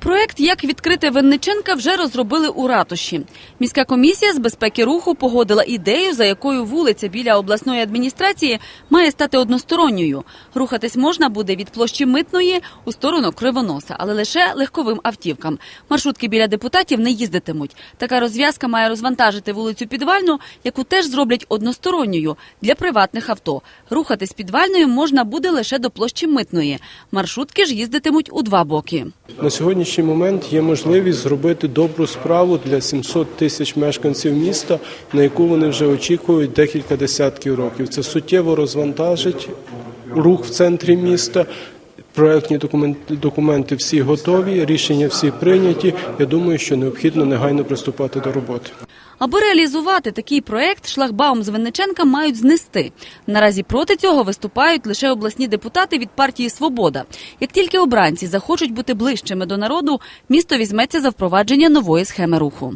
Проект Як відкрити Винниченка вже розробили у ратуші. Міська комісія з безпеки руху погодила ідею, за якою вулиця біля обласної адміністрації має стати односторонньою. Рухатись можна буде від площі митної у сторону Кривоноса, але лише легковим автівкам. Маршрутки біля депутатів не їздитимуть. Така розв'язка має розвантажити вулицю Підвальну, яку теж зроблять односторонньою для приватних авто. Рухатись підвальною можна буде лише до площі митної. Маршрутки ж їздитимуть у два боки. На сьогоднішній момент є можливість зробити добру справу для 700 тисяч мешканців міста, на яку вони вже очікують декілька десятків років. Це суттєво розвантажить рух в центрі міста. Проектні документи, документи всі готові, рішення всі прийняті. Я думаю, що необхідно негайно приступати до роботи. Аби реалізувати такий проект, шлагбаум з Винниченка мають знести. Наразі проти цього виступають лише обласні депутати від партії Свобода. Як тільки обранці захочуть бути ближчими до народу, місто візьметься за впровадження нової схеми руху.